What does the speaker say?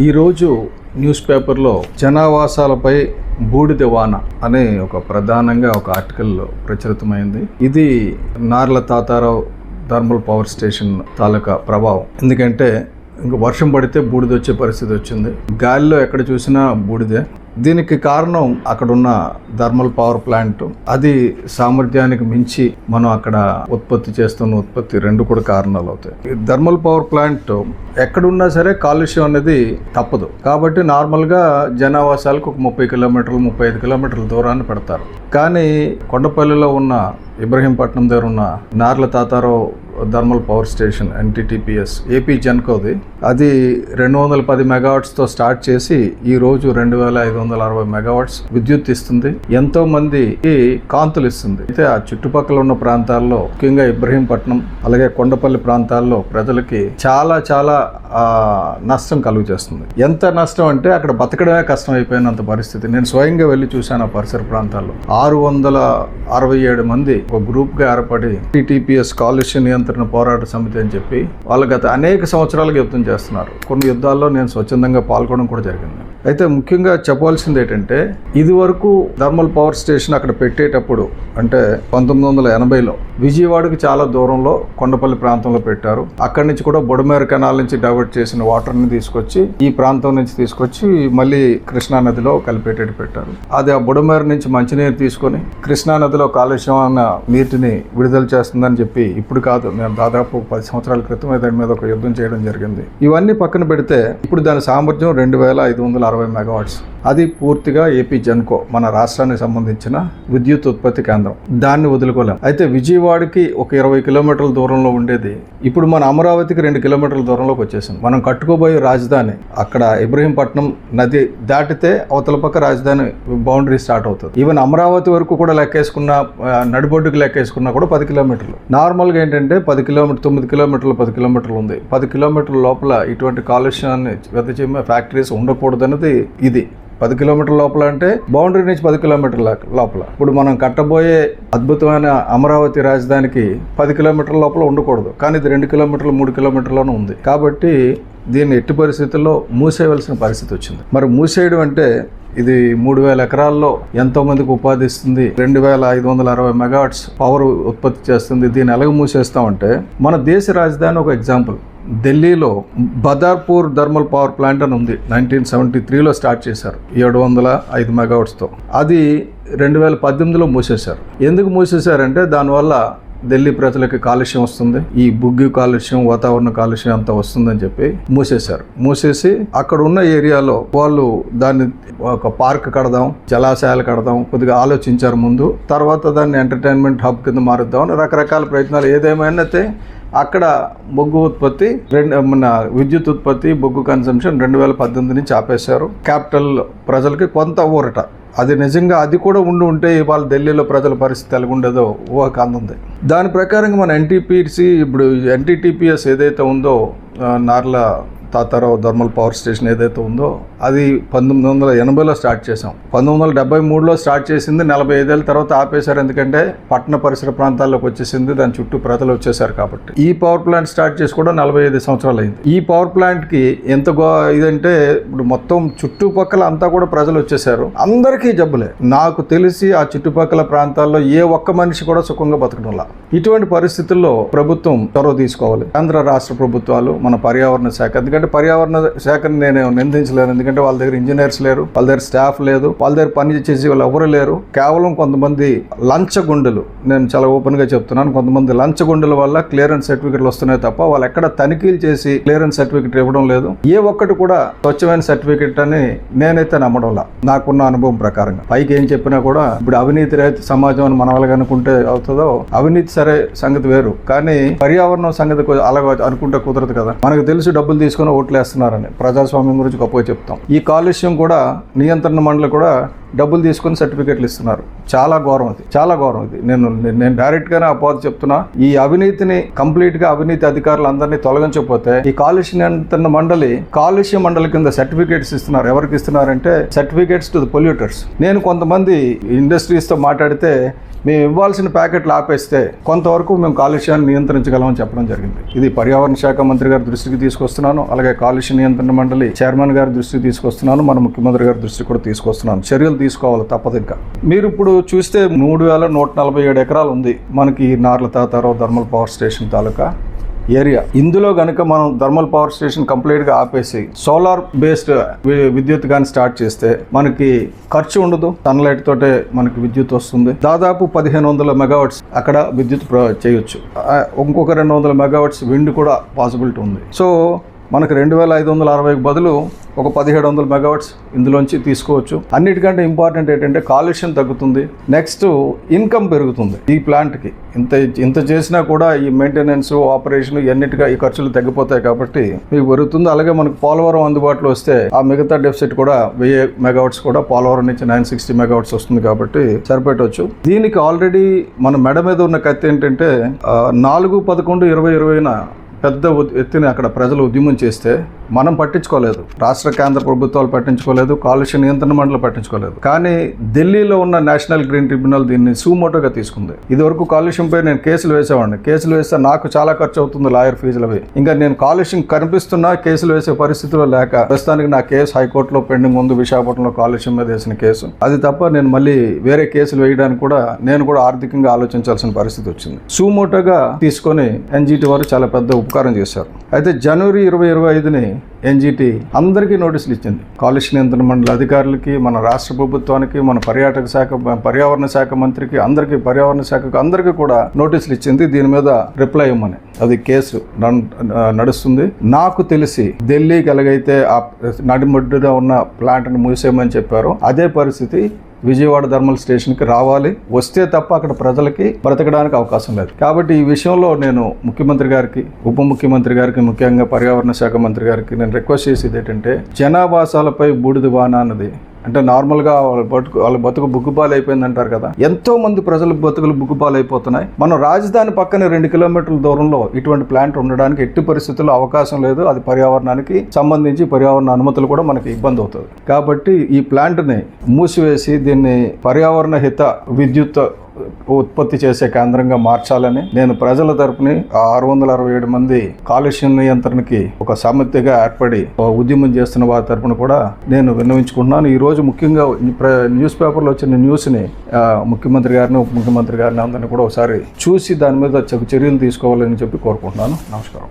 ఈరోజు న్యూస్ పేపర్లో జనావాసాలపై బూడిద వాన అనే ఒక ప్రధానంగా ఒక ఆర్టికల్ ప్రచురితమైంది. ఇది Narla Tatarao thermal power station తాలూకా ప్రభావం. ఎందుకంటే ఇంక వర్షం పడితే బూడిద వచ్చే పరిస్థితి వచ్చింది. గాలిలో ఎక్కడ చూసినా బూడిదే. దీనికి కారణం అక్కడున్న థర్మల్ పవర్ ప్లాంట్. అది సామర్థ్యానికి మించి మనం అక్కడ ఉత్పత్తి చేస్తున్న ఉత్పత్తి రెండు కూడా కారణాలు అవుతాయి. ఈ థర్మల్ పవర్ ప్లాంట్ ఎక్కడున్నా సరే కాలుష్యం అనేది తప్పదు. కాబట్టి నార్మల్గా జనావాసాలకు ఒక ముప్పై కిలోమీటర్లు ముప్పై ఐదు కిలోమీటర్ల దూరాన్ని పెడతారు. కానీ కొండపల్లిలో ఉన్న ఇబ్రహీంపట్నం దగ్గర ఉన్న Narla Tatarao thermal power station NTTPS AP జెన్కోది అది రెండు వందల పది మెగావాట్స్తో స్టార్ట్ చేసి ఈ రోజు రెండు వేల ఐదు వందల అరవై మెగావాట్స్ విద్యుత్ ఇస్తుంది. ఎంతో మందికి కాంతులు ఇస్తుంది. అయితే ఆ చుట్టుపక్కల ఉన్న ప్రాంతాల్లో ముఖ్యంగా ఇబ్రహీంపట్నం అలాగే కొండపల్లి ప్రాంతాల్లో ప్రజలకి చాలా చాలా నష్టం కలుగు చేస్తుంది. ఎంత నష్టం అంటే అక్కడ బతకడమే కష్టం అయిపోయినంత పరిస్థితి. నేను స్వయంగా వెళ్ళి చూశాను ఆ పరిసర ప్రాంతాల్లో. ఆరు వందల అరవై ఏడు మంది ఒక గ్రూప్గా ఏర్పడి టీటీపీఎస్ కాలుష్య నియంత్రణ పోరాట సమితి అని చెప్పి వాళ్ళు గత అనేక సంవత్సరాలుగా యుద్ధం చేస్తున్నారు. కొన్ని యుద్ధాల్లో నేను స్వచ్ఛందంగా పాల్గొనడం కూడా జరిగింది. అయితే ముఖ్యంగా చెప్పాల్సింది ఏంటంటే ఇది వరకు థర్మల్ పవర్ స్టేషన్ అక్కడ పెట్టేటప్పుడు అంటే పంతొమ్మిది వందల ఎనభైలో విజయవాడకి చాలా దూరంలో కొండపల్లి ప్రాంతంలో పెట్టారు. అక్కడి నుంచి కూడా బొడమేర కెనాల్ నుంచి డైవర్ట్ చేసిన వాటర్ని తీసుకొచ్చి ఈ ప్రాంతం నుంచి తీసుకొచ్చి మళ్ళీ కృష్ణా నదిలో కలిపేటట్టు పెట్టారు. అది ఆ బుడమేర నుంచి మంచినీరు తీసుకొని కృష్ణా నదిలో కాలుష్యం నీటిని విడుదల చేస్తుందని చెప్పి ఇప్పుడు కాదు నేను దాదాపు పది సంవత్సరాల క్రితం దాని మీద ఒక యుద్ధం చేయడం జరిగింది. ఇవన్నీ పక్కన పెడితే ఇప్పుడు దాని సామర్థ్యం రెండు వేల ఐదు వందల అరవై మెగావాట్స్. అది పూర్తిగా ఏపీ జెన్కో మన రాష్ట్రానికి సంబంధించిన విద్యుత్ ఉత్పత్తి కేంద్రం. దాన్ని వదులుకోలేం. అయితే విజయవాడకి ఒక ఇరవై కిలోమీటర్ల దూరంలో ఉండేది. ఇప్పుడు మన అమరావతికి రెండు కిలోమీటర్ల దూరంలోకి వచ్చేసింది మనం కట్టుకోబోయే రాజధాని అక్కడ ఇబ్రహీంపట్నం నది దాటితే అవతల పక్క రాజధాని బౌండరీ స్టార్ట్ అవుతుంది. ఈవెన్ అమరావతి వరకు కూడా లెక్కేసుకున్న ఆ, నడిబొడ్డుకి లెక్కేసుకున్నా కూడా పది కిలోమీటర్లు. నార్మల్గా ఏంటంటే పది కిలోమీటర్ తొమ్మిది కిలోమీటర్లు పది కిలోమీటర్లు ఉంది. పది కిలోమీటర్ల లోపల ఇటువంటి కాలుష్యాన్ని వెదచిమ్మే ఫ్యాక్టరీస్ ఉండకూడదని పరిస్థితి ఇది పది కిలోమీటర్ల లోపల అంటే బౌండరీ నుంచి పది కిలోమీటర్ల లోపల. ఇప్పుడు మనం కట్టబోయే అద్భుతమైన అమరావతి రాజధానికి పది కిలోమీటర్ల లోపల ఉండకూడదు. కానీ ఇది రెండు కిలోమీటర్లు మూడు కిలోమీటర్లోనే ఉంది. కాబట్టి దీన్ని ఎట్టి పరిస్థితుల్లో మూసేయవలసిన పరిస్థితి వచ్చింది. మరి మూసేయడం అంటే ఇది మూడు వేల ఎకరాల్లో ఎంతో మందికి ఉపాధి ఇస్తుంది. రెండు వేల ఐదు వందల అరవై మెగావాట్స్ పవర్ ఉత్పత్తి చేస్తుంది. దీన్ని ఎలాగ మూసేస్తామంటే మన దేశ రాజధాని ఒక ఎగ్జాంపుల్. ఢిల్లీలో బదార్పూర్ థర్మల్ పవర్ ప్లాంట్ అని ఉంది. నైన్టీన్ సెవెంటీ త్రీలో స్టార్ట్ చేశారు. ఏడు వందల ఐదు మెగావాట్స్తో. అది రెండు వేల పద్దెనిమిదిలో మూసేశారు. ఎందుకు మూసేశారంటే దానివల్ల ఢిల్లీ ప్రజలకి కాలుష్యం వస్తుంది ఈ బుగ్గి కాలుష్యం వాతావరణ కాలుష్యం అంతా వస్తుందని చెప్పి మూసేశారు. మూసేసి అక్కడ ఉన్న ఏరియాలో వాళ్ళు దాన్ని ఒక పార్క్ కడదాం జలాశయాలు కడదాం కొద్దిగా ఆలోచించారు ముందు. తర్వాత దాన్ని ఎంటర్టైన్మెంట్ హబ్ కింద మారుద్దాం అని రకరకాల ప్రయత్నాలు. ఏదేమైనా అయితే అక్కడ బొగ్గు ఉత్పత్తి రెండు మన విద్యుత్ ఉత్పత్తి బొగ్గు కన్సంప్షన్ రెండు వేల పద్దెనిమిది నుంచి ఆపేశారు. క్యాపిటల్ ప్రజలకి కొంత ఊరట. అది నిజంగా అది కూడా ఉండి ఉంటే ఇవాళ ఢిల్లీలో ప్రజల పరిస్థితి ఎలాగుండేదో ఉండేదో ఊహకు అందుంది దాని ప్రకారంగా మన ఎన్టీపీసీ ఇప్పుడు ఎన్టీటీపీఎస్ ఏదైతే ఉందో Narla Tatarao thermal power station ఏదైతే ఉందో అది పంతొమ్మిది వందల ఎనభైలో స్టార్ట్ చేసాం పంతొమ్మిది వందల డెబ్బై మూడులో స్టార్ట్ చేసింది నలభై ఐదేళ్ళ తర్వాత ఆపేశారు. ఎందుకంటే పట్టణ పరిసర ప్రాంతాల్లోకి వచ్చేసింది దాని చుట్టూ ప్రజలు వచ్చేసారు కాబట్టి. ఈ పవర్ ప్లాంట్ స్టార్ట్ చేసి కూడా నలభై ఐదు సంవత్సరాలు అయింది. ఈ పవర్ ప్లాంట్కి ఎంత గో ఇదంటే ఇప్పుడు మొత్తం చుట్టుపక్కల అంతా కూడా ప్రజలు వచ్చేసారు అందరికీ జబ్బులే. నాకు తెలిసి ఆ చుట్టుపక్కల ప్రాంతాల్లో ఏ ఒక్క మనిషి కూడా సుఖంగా బతకడంలా. ఇటువంటి పరిస్థితుల్లో ప్రభుత్వం చొరవ తీసుకోవాలి. కేంద్ర రాష్ట్ర ప్రభుత్వాలు మన పర్యావరణ శాఖ. ఎందుకంటే పర్యావరణ శాఖను నేను నిందించలేను. ఎందుకంటే వాళ్ళ దగ్గర ఇంజనీర్స్ లేరు వాళ్ళ దగ్గర స్టాఫ్ లేదు వాళ్ళ దగ్గర పని చేసే వాళ్ళు ఎవరు లేరు. కేవలం కొంతమంది లంచగుండెలు నేను చాలా ఓపెన్గా చెప్తున్నాను. కొంతమంది లంచగుండెల వల్ల క్లియరెన్స్ సర్టిఫికెట్లు వస్తున్నాయి తప్ప వాళ్ళు ఎక్కడ తనిఖీలు చేసి క్లియరెన్స్ సర్టిఫికెట్ ఇవ్వడం లేదు. ఏ ఒక్కటి కూడా స్వచ్ఛమైన సర్టిఫికెట్ అని నేనైతే నమ్మడంలా. నాకున్న అనుభవం ప్రకారంగా. పైకి ఏం చెప్పినా కూడా ఇప్పుడు అవినీతి రహిత సమాజం అని మనం అనుకుంటే అవుతుందో అవినీతి సరే సంగతి వేరు. కానీ పర్యావరణం సంగతి అలాగ అనుకుంటే కుదరదు కదా. మనకు తెలుసు డబ్బులు తీసుకొని ఓట్లు వేస్తున్నారని ప్రజాస్వామ్యం గురించి గొప్పగా చెప్తాం. ఈ కాలుష్యం కూడా నియంత్రణ మండలి కూడా డబ్బులు తీసుకొని సర్టిఫికెట్లు ఇస్తున్నారు. చాలా ఘోరం అది. చాలా ఘోరం ఇది. నేను నేను డైరెక్ట్గానే అపోద చెప్తున్నా. ఈ అవినీతిని కంప్లీట్గా అవినీతి అధికారులు అందరినీ తొలగించకపోతే ఈ కాలుష్య నియంత్రణ మండలి కాలుష్య మండలి కింద సర్టిఫికేట్స్ ఇస్తున్నారు. ఎవరికి ఇస్తున్నారంటే సర్టిఫికేట్స్ టు ద పొల్యూటర్స్ నేను కొంతమంది ఇండస్ట్రీస్తో మాట్లాడితే మేము ఇవ్వాల్సిన ప్యాకెట్లు ఆపేస్తే కొంతవరకు మేము కాలుష్యాన్ని నియంత్రించగలమని చెప్పడం జరిగింది. ఇది పర్యావరణ శాఖ మంత్రి గారి దృష్టికి తీసుకొస్తున్నాను. అలాగే కాలుష్య నియంత్రణ మండలి చైర్మన్ గారి దృష్టికి తీసుకొస్తున్నాను. మన ముఖ్యమంత్రి గారి దృష్టికి కూడా తీసుకొస్తున్నాను. చర్యలు తీసుకోవాలి తప్పదు ఇంకా. మీరు ఇప్పుడు చూస్తే మూడు వేల నూట నలభై ఏడు ఎకరాలు ఉంది మనకి Narla Tatarao thermal power station తాలూకా ఏరియా. ఇందులో గనుక మనం థర్మల్ పవర్ స్టేషన్ కంప్లీట్గా ఆపేసి సోలార్ బేస్డ్ విద్యుత్ కానీ స్టార్ట్ చేస్తే మనకి ఖర్చు ఉండదు. సన్లైట్ తోటే మనకి విద్యుత్ వస్తుంది. దాదాపు పదిహేను వందల మెగావాట్స్ అక్కడ విద్యుత్ చేయొచ్చు. ఇంకొక రెండు వందల మెగావాట్స్ విండ్ కూడా పాసిబిలిటీ ఉంది. సో మనకు రెండు వేల ఐదు వందల అరవైకి బదులు ఒక పదిహేడు వందల మెగావాట్స్ ఇందులోంచి తీసుకోవచ్చు. అన్నిటికంటే ఇంపార్టెంట్ ఏంటంటే కాలుష్యం తగ్గుతుంది. నెక్స్ట్ ఇన్కమ్ పెరుగుతుంది ఈ ప్లాంట్కి. ఇంత ఇంత చేసినా కూడా ఈ మెయింటెనెన్స్ ఆపరేషన్ ఇవన్నిటిగా ఈ ఖర్చులు తగ్గిపోతాయి కాబట్టి మీకు పెరుగుతుంది. అలాగే మనకు పోలవరం అందుబాటులో వస్తే ఆ మిగతా డెఫిసిట్ కూడా వెయ్యి మెగావాట్స్ కూడా పోలవరం నుంచి నైన్ సిక్స్టీ మెగావాట్స్ వస్తుంది కాబట్టి సరిపెట్టవచ్చు దీనికి ఆల్రెడీ మన మెడ మీద ఉన్న కత్తి ఏంటంటే నాలుగు పదకొండు ఇరవై ఇరవైన పెద్ద ఎత్తున అక్కడ ప్రజలు ఉద్యమం చేస్తే మనం పట్టించుకోలేదు. రాష్ట్ర కేంద్ర ప్రభుత్వాలు పట్టించుకోలేదు కాలుష్య నియంత్రణ మండలి పట్టించుకోలేదు. కానీ ఢిల్లీలో ఉన్న నేషనల్ గ్రీన్ ట్రిబ్యునల్ దీన్ని సూమోటోగా తీసుకుంది. ఇదివరకు కాలుష్యంపై నేను కేసులు వేసేవాడిని. కేసులు వేస్తే నాకు చాలా ఖర్చు అవుతుంది లాయర్ ఫీజులు అవి ఇంకా నేను కాలుష్యం కనిపిస్తున్నా కేసులు వేసే పరిస్థితిలో లేక ప్రస్తుతానికి నా కేసు హైకోర్టులో పెండింగ్ ఉంది. విశాఖపట్నంలో కాలుష్యం మీద వేసిన కేసు. అది తప్ప నేను మళ్ళీ వేరే కేసులు వేయడానికి కూడా నేను కూడా ఆర్థికంగా ఆలోచించాల్సిన పరిస్థితి వచ్చింది. సూమోటోగా తీసుకొని ఎన్జిటి వారు చాలా పెద్ద ఉపకారం చేశారు. అయితే జనవరి ఇరవై ఇరవై ఐదుని ఎన్జిటి అందరికీ నోటీసులు ఇచ్చింది. కాలుష్య నియంత్రణ మండలి అధికారులకి మన రాష్ట్ర ప్రభుత్వానికి మన పర్యాటక శాఖ పర్యావరణ శాఖ మంత్రికి అందరికీ పర్యావరణ శాఖకు అందరికీ కూడా నోటీసులు ఇచ్చింది. దీని మీద రిప్లై ఇవ్వమని. అది కేసు నన్- నడుస్తుంది. నాకు తెలిసి ఢిల్లీకి ఎలాగైతే ఆ నడిమొడ్డుగా ఉన్న ప్లాంట్ని మూసేయమని చెప్పారో అదే పరిస్థితి విజయవాడ థర్మల్ స్టేషన్కి రావాలి. వస్తే తప్ప అక్కడ ప్రజలకి బ్రతకడానికి అవకాశం లేదు. కాబట్టి ఈ విషయంలో నేను ముఖ్యమంత్రి గారికి ఉప ముఖ్యమంత్రి గారికి ముఖ్యంగా పర్యావరణ శాఖ మంత్రి గారికి నేను రిక్వెస్ట్ చేసేది ఏంటంటే జనాభాసాలపై బూడిద వాన అన్నది అంటే నార్మల్గా వాళ్ళ బతుకు వాళ్ళ బతుకు బుగ్గుపాలు అయిపోయింది అంటారు కదా. ఎంతో మంది ప్రజల బతుకులు బుగ్గుపాలు అయిపోతున్నాయి మనం రాజధాని పక్కనే రెండు కిలోమీటర్ల దూరంలో ఇటువంటి ప్లాంట్ ఉండడానికి ఎట్టి పరిస్థితుల్లో అవకాశం లేదు. అది పర్యావరణానికి సంబంధించి పర్యావరణ అనుమతులు కూడా మనకి ఇబ్బంది అవుతుంది. కాబట్టి ఈ ప్లాంట్ని మూసివేసి దీన్ని పర్యావరణ హిత విద్యుత్ ఉత్పత్తి చేసే కేంద్రంగా మార్చాలని నేను ప్రజల తరపుని ఆరు వందల అరవై ఏడు మంది కాలుష్య నియంత్రణకి ఒక సమితిగా ఏర్పడి ఉద్యమం చేస్తున్న వారి తరపున కూడా నేను విన్నవించుకుంటున్నాను. ఈ రోజు ముఖ్యంగా న్యూస్ పేపర్లో వచ్చిన న్యూస్ని ముఖ్యమంత్రి గారిని ఉప ముఖ్యమంత్రి గారిని అందరిని కూడా ఒకసారి చూసి దాని మీద చర్యలు తీసుకోవాలని చెప్పి కోరుకుంటున్నాను. నమస్కారం.